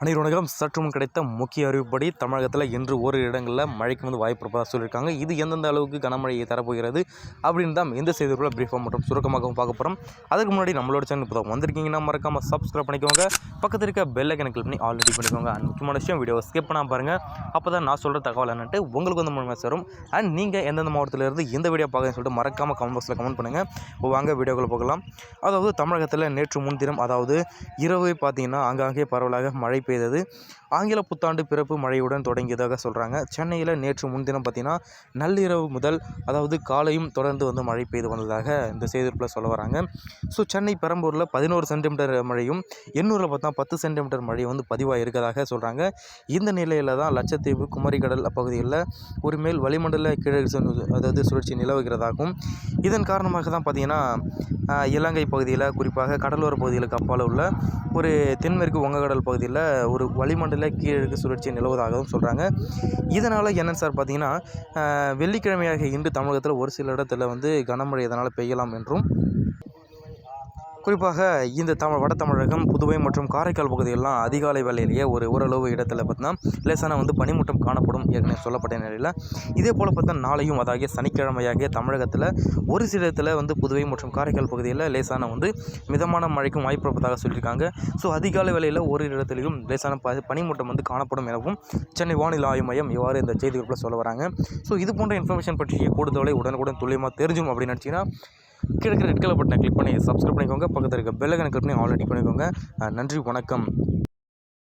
அனைவரும் வணக்கம். சற்று முன் கிடைத்த முக்கிய அறிவிப்படி தமிழகத்தில் இன்று ஒரு இடங்களில் மழைக்கு வந்து வாய்ப்பு இருப்பதாக சொல்லியிருக்காங்க. இது எந்தெந்த அளவுக்கு கனமழையை தரப்போகிறது அப்படின்னு தான் எந்த செய்திக்குள்ள பிரீஃபாக மற்றும் சுருக்கமாகவும் பார்க்க போகிறோம் அதுக்கு முன்னாடி நம்மளோட சேனல் இப்போ தான் வந்திருக்கீங்கன்னா மறக்காமல் சப்ஸ்கிரைப் பண்ணிக்கோங்க. பக்கத்தில் இருக்க பெல் ஐக்கனை கிளிக் பண்ணி ஆல்ரெடி பண்ணிக்கோங்க. அண்ட் முக்கியமான விஷயம் வீடியோ ஸ்கிப் பண்ணால் பாருங்கள் அப்போ தான் நான் சொல்கிற தகவல் என்னன்ட்டு உங்களுக்கு வந்து மூலமாக சேரும். அண்ட் நீங்கள் எந்தெந்த மாவட்டத்தில் இருந்து வீடியோ பார்க்குறேன்னு சொல்லிட்டு மறக்காமல் கமெண்ட் பாக்ஸில் கமெண்ட் பண்ணுங்கள் வாங்க வீடியோக்குள்ளே போகலாம். அதாவது தமிழகத்தில் நேற்று முன்தினம் அதாவது இரவு பார்த்தீங்கன்னா அங்காங்கே பரவலாக மழை ഹെൽപ്പ് ചെയ്തത്. ஆங்கில புத்தாண்டு பிறப்பு மழையுடன் தொடங்கியதாக சொல்கிறாங்க சென்னையில் நேற்று முன்தினம் பார்த்தீங்கன்னா நள்ளிரவு முதல் அதாவது காலையும் தொடர்ந்து வந்து மழை பெய்து வந்ததாக இந்த செய்திருப்பில் சொல்ல வராங்க. ஸோ சென்னை பெரம்பூரில் பதினோரு சென்டிமீட்டர் மழையும் எண்ணூரில் பார்த்தா பத்து சென்டிமீட்டர் மழை வந்து பதிவாக இருக்கதாக சொல்கிறாங்க இந்த நிலையில் தான் லட்சத்தீவு குமரிக்கடல் பகுதியில் ஒரு மேல் வளிமண்டல கீழ் அதாவது சுழற்சி நிலவுகிறதாகவும் இதன் காரணமாக தான் பார்த்திங்கன்னா இலங்கை பகுதியில் குறிப்பாக கடலோர பகுதிகளுக்கு அப்பால் உள்ள ஒரு தென்மேற்கு வங்கக்கடல் பகுதியில் ஒரு வளிமண்டல கீழக்கு சுழற்சி நிலவுவதாகவும் சொல்கிறாங்க இதனால் என்னென்னு சார் பார்த்தீங்கன்னா வெள்ளிக்கிழமையாக இன்று தமிழகத்தில் ஒரு சில இடத்துல வந்து கனமழை இதனால் பெய்யலாம் என்றும் குறிப்பாக இந்த தமிழ் வட தமிழகம் புதுவை மற்றும் காரைக்கால் பகுதியெல்லாம் அதிகாலை வேலையிலேயே ஒரு ஓரளவு இடத்துல பார்த்தீங்கன்னா லேசான வந்து பனிமூட்டம் காணப்படும் ஏற்கனவே சொல்லப்பட்ட நிலையில். இதே போல் பார்த்தா நாளையும் அதாகிய சனிக்கிழமையாகிய தமிழகத்தில் ஒரு சில இடத்துல வந்து புதுவை மற்றும் காரைக்கால் பகுதியில் லேசான வந்து மிதமான மழைக்கும் வாய்ப்பு இருப்பதாக சொல்லியிருக்காங்க. ஸோ அதிகாலை வேலையில் ஒரு இடத்துலையும் லேசான ப பனிமூட்டம் வந்து காணப்படும் எனவும் சென்னை வானிலை ஆய்வு மையம் இவ்வாறு இந்த செய்திகளுக்குள்ள சொல்ல வராங்க. ஸோ இது போன்ற இன்ஃபர்மேஷன் பற்றிய கூடுதலை உடனுக்குடன் துல்லியமாக தெரிஞ்சும் அப்படின்னு நினச்சிங்கன்னா கீழே ரெட் கலர் பட்டனை கிளிக் பண்ணி சப்ஸ்கிரைப் பண்ணிக்கோங்க. பக்கத்தில் இருக்க பெல் ஐக்கனை கிளிக் பண்ணி ஆல்ரெடி பண்ணிக்கோங்க. நன்றி வணக்கம்.